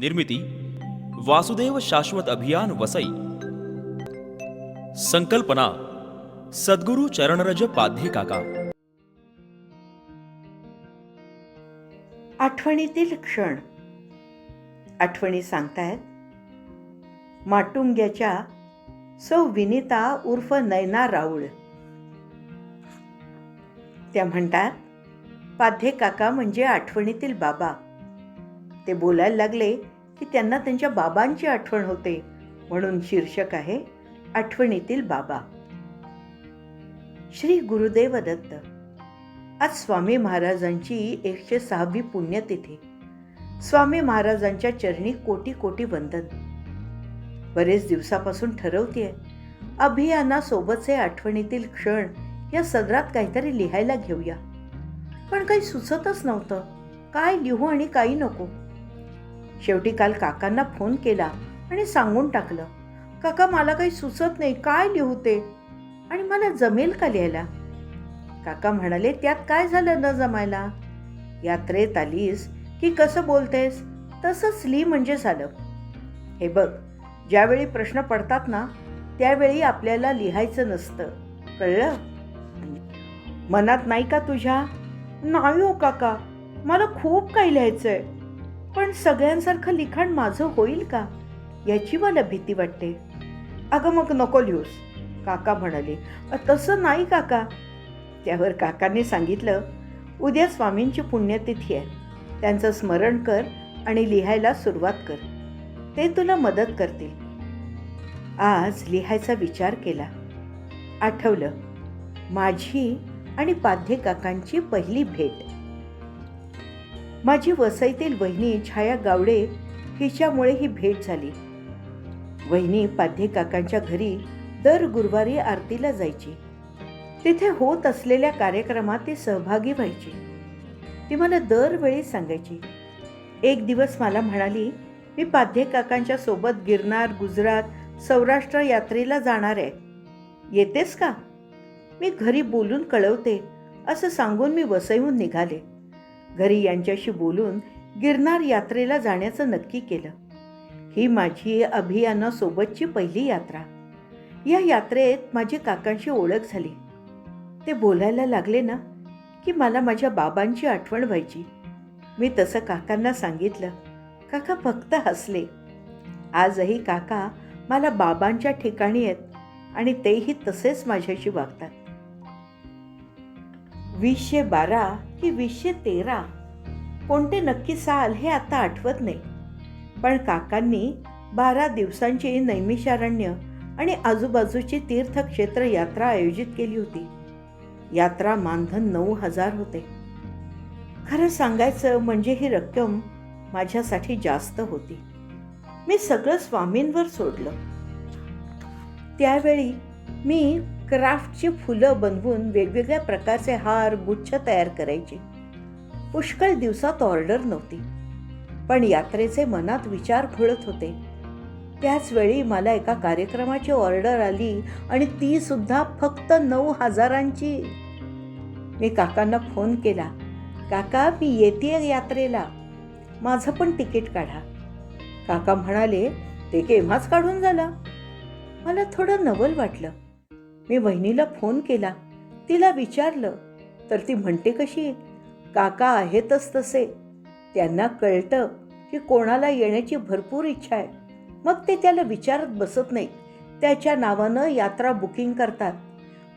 निर्मिती वासुदेव शाश्वत अभियान वसई संकल्पना सद्गुरु चरणरज पाध्ये काका. आठवणीतील क्षण. आठवणी सांगतायत माटुंग्याच्या सौ विनिता उर्फ नैना राऊळ. त्या म्हणतात पाध्ये काका म्हणजे आठवणीतील बाबा. ते बोलायला लागले की त्यांना त्यांच्या बाबांची आठवण होते. म्हणून शीर्षक आहे आठवणीतील बाबा. श्री गुरुदेव दत्त. आज स्वामी महाराजांची एकशे सहावी पुण्यतिथी. स्वामी महाराजांच्या चरणी कोटी कोटी वंदन. बरेच दिवसापासून ठरवतेय अभियानासोबतचे आठवणीतील क्षण या सदरात काहीतरी लिहायला घेऊया. पण काही सुचतच नव्हतं. काय लिहू आणि काही नको. शेवटी काल काकांना फोन केला आणि सांगून टाकलं काका मला काही सुचत नाही काय लिहू ते? आणि मला जमेल का लिहायला? काका म्हणाले त्यात काय झालं न जमायला? यात्रेत आलीस की कसं बोलतेस? तसंच ली म्हणजे झालं. हे बघ ज्यावेळी प्रश्न पडतात ना त्यावेळी आपल्याला लिहायचं नसतं. कळलं? मनात नाही का तुझ्या? नाही हो काका. मला खूप काही लिहायचं आहे पण सगळ्यांसारखं लिखाण माझं होईल का? याची मला भीती वाटते. अगं मग नको लिहूस काका म्हणाले. तसं नाही काका. त्यावर काकांनी सांगितलं उद्या स्वामींची पुण्यतिथी आहे. त्यांचं स्मरण कर आणि लिहायला सुरुवात कर. ते तुला मदत करतील. आज लिहायचा विचार केला. आठवलं माझी आणि पाध्ये काकांची पहिली भेट. माझी वसईतील वहिनी छाया गावडे हिच्यामुळे ही भेट झाली. वहिनी पाध्ये काकांच्या घरी दर गुरुवारी आरतीला जायची. तिथे होत असलेल्या कार्यक्रमात ती सहभागी व्हायची. ती मला दरवेळी सांगायची. एक दिवस मला म्हणाली मी पाध्ये काकांच्या सोबत गिरनार गुजरात सौराष्ट्र यात्रेला जाणार आहे. येतेस का? मी घरी बोलून कळवते असं सांगून मी वसईहून निघाले. घरी यांच्याशी बोलून गिरनार यात्रेला जाण्याचं नक्की केलं. ही माझी अभियानासोबतची पहिली यात्रा. या यात्रेत माझी काकांशी ओळख झाली. ते बोलायला लागले ना की मला माझ्या बाबांची आठवण व्हायची. मी तसं काकांना सांगितलं काका फक्त हसले. आजही काका मला बाबांच्या ठिकाणी आहेत आणि तेही तसेच माझ्याशी वागतात. वीसशे बारा की वीसशे तेरा. कोणते नक्की साल हे आता आठवत नाही. पण काकांनी बारा दिवसांची नैमिषारण्य आणि आजूबाजूची तीर्थक्षेत्र यात्रा आयोजित केली होती. यात्रा मानधन नऊ हजार होते. खरं सांगायचं म्हणजे ही रक्कम माझ्यासाठी जास्त होती. मी सगळं स्वामींवर सोडलं. त्यावेळी मी क्राफ्टची फुलं बनवून वेगवेगळ्या प्रकारचे हार गुच्छ तयार करायचे. पुष्कळ दिवसात ऑर्डर नव्हती. पण यात्रेचे मनात विचार घोळत होते. त्याचवेळी मला एका कार्यक्रमाची ऑर्डर आली आणि ती सुद्धा फक्त नऊ हजारांची. मी काकांना फोन केला काका मी येते यात्रेला. माझं पण तिकीट काढा. काका म्हणाले ते केव्हाच काढून झाला? मला थोडं नवल वाटलं. मी वहिनीला फोन केला. तिला विचारलं. तर ती म्हणते कशी? काका आहेतच तसे. त्यांना कळतं की कोणाला येण्याची भरपूर इच्छा आहे. मग ते त्याला विचारत बसत नाही त्याच्या नावानं यात्रा बुकिंग करतात.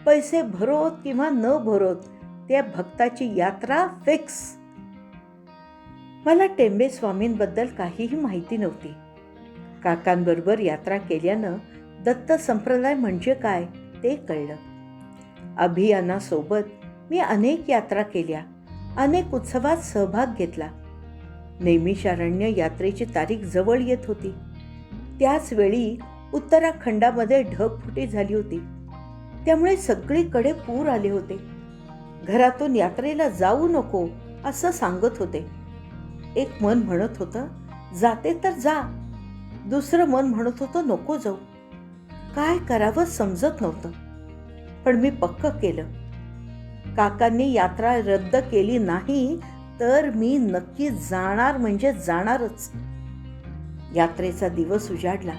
पैसे भरोत किंवा न भरोत त्या भक्ताची यात्रा फिक्स. मला टेंबे स्वामींबद्दल काहीही माहिती नव्हती. काकांबरोबर यात्रा केल्यानं दत्त संप्रदाय म्हणजे काय? ते कळलं. अभियानासोबत मी अनेक यात्रा केल्या अनेक उत्सवात सहभाग घेतला. नैमिषारण्य यात्रेची तारीख जवळ येत होती. त्याच वेळी उत्तराखंडामध्ये ढगफुटी झाली होती. त्यामुळे सगळीकडे पूर आले होते. घरातून यात्रेला जाऊ नको असं सांगत होते. एक मन म्हणत होतं जाते तर जा. दुसरं मन म्हणत होतं नको जाऊ. काय करावं समजत नव्हतं. पण मी पक्क केलं. काकांनी यात्रा रद्द केली नाही तर मी नक्की जाणार म्हणजे जाणारच. यात्रेचा दिवस उजाडला.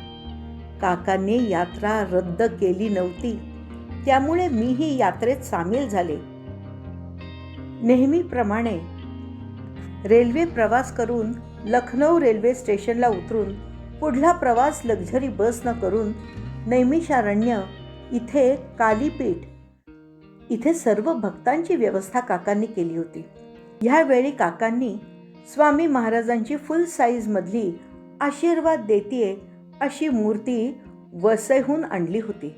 काकांनी यात्रा रद्द केली नव्हती. त्यामुळे मीही यात्रेत सामील झाले. नेहमीप्रमाणे रेल्वे प्रवास करून लखनौ रेल्वे स्टेशनला उतरून पुढला प्रवास लक्झरी बसनं करून नैमिषारण्य इथे कालीपीठ इथे सर्व भक्तांची व्यवस्था काकांनी केली होती. ह्यावेळी काकांनी स्वामी महाराजांची फुल साईजमधली आशीर्वाद देतीये अशी मूर्ती वसईहून आणली होती.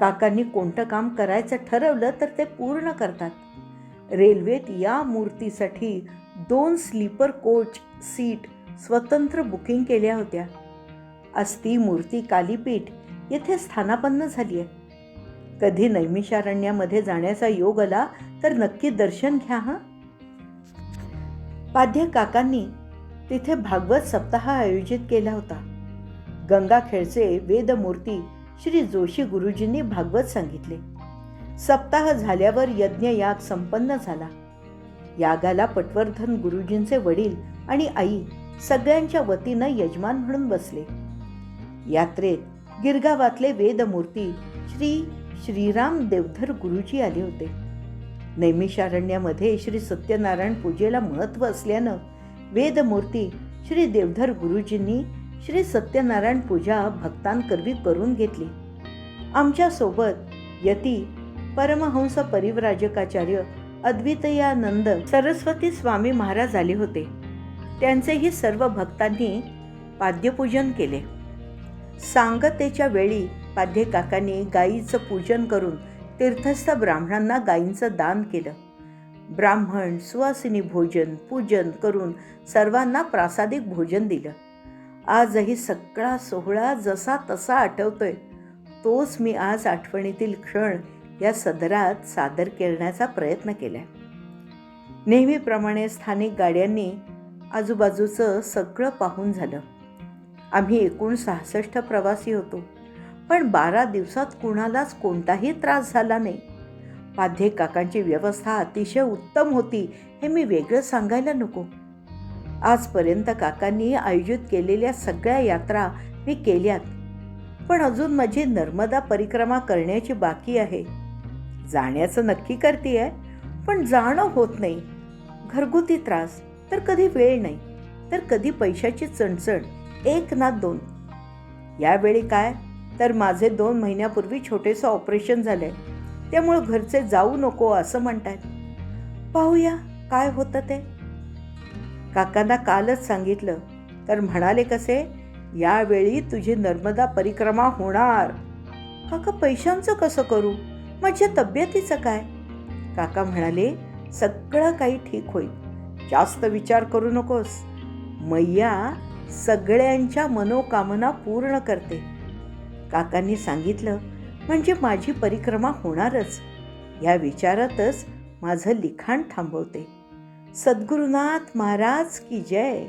काकांनी कोणतं काम करायचं ठरवलं तर ते पूर्ण करतात. रेल्वेत या मूर्तीसाठी दोन स्लीपर कोच सीट स्वतंत्र बुकिंग केल्या होत्या. आज ती मूर्ती कालीपीठ येथे स्थानापन्न झाली आहे कधी नैमिषारण्यामध्ये जाण्याचा योग आला तर नक्की दर्शन घ्या हां? पाध्य काकांनी तिथे भागवत सप्ताह आयोजित केला होता. गंगाखेडचे वेदमूर्ती श्री जोशी गुरुजींनी भागवत सांगितले. सप्ताह झाल्यावर यज्ञ याग संपन्न झाला. यागाला पटवर्धन गुरुजींचे वडील आणि आई सगळ्यांच्या वतीनं यजमान म्हणून बसले. यात्रेत गिरगावातले वेदमूर्ती श्री श्रीराम देवधर गुरुजी आले होते. नैमिषारण्यामध्ये श्री सत्यनारायण पूजेला महत्त्व असल्यानं वेदमूर्ती श्री देवधर गुरुजींनी श्री सत्यनारायण पूजा भक्तांकरवी करून घेतली. आमच्यासोबत यती परमहंस परिव्राजकाचार्य अद्वितयानंद सरस्वती स्वामी महाराज आले होते. त्यांचेही सर्व भक्तांनी पाद्यपूजन केले. सांगतेच्या वेळी पाध्ये काकांनी गायीचं पूजन करून तीर्थस्थ ब्राह्मणांना गायींचं दान केलं. ब्राह्मण सुवासिनी भोजन पूजन करून सर्वांना प्रासादिक भोजन दिलं. आजही सगळा सोहळा जसा तसा आठवतोय. तोच मी आज आठवणीतील क्षण या सदरात सादर करण्याचा प्रयत्न केला नेहमीप्रमाणे स्थानिक गाड्यांनी आजूबाजूचं सगळं पाहून झालं. आम्ही एकूण सहासष्ट प्रवासी होतो. पण बारा दिवसात कुणालाच कोणताही त्रास झाला नाही. पाध्ये काकांची व्यवस्था अतिशय उत्तम होती हे मी वेगळं सांगायला नको. आजपर्यंत काकांनी आयोजित केलेल्या सगळ्या यात्रा मी केल्यात. पण अजून माझी नर्मदा परिक्रमा करण्याची बाकी आहे. जाण्याचं नक्की करते आहे पण जाणं होत नाही. घरगुती त्रास तर कधी वेळ नाही तर कधी पैशाची चणचण. एक ना दोन. यावेळी काय? तर माझे दोन महिन्यापूर्वी छोटेसं ऑपरेशन झालंय त्यामुळं घरचे जाऊ नको असं म्हणतात पाहूया काय होतं ते. काकांना कालच सांगितलं. तर म्हणाले कसे? यावेळी तुझी नर्मदा परिक्रमा होणार. काका पैशांचं कसं करू? माझ्या तब्येतीचं काय? काका म्हणाले सगळं काही ठीक होईल. जास्त विचार करू नकोस. मैया सगळ्यांच्या मनोकामना पूर्ण करते. काकांनी सांगितलं म्हणजे माझी परिक्रमा होणारच या विचारातच माझं लिखाण थांबवते. सद्गुरुनाथ महाराज की जय.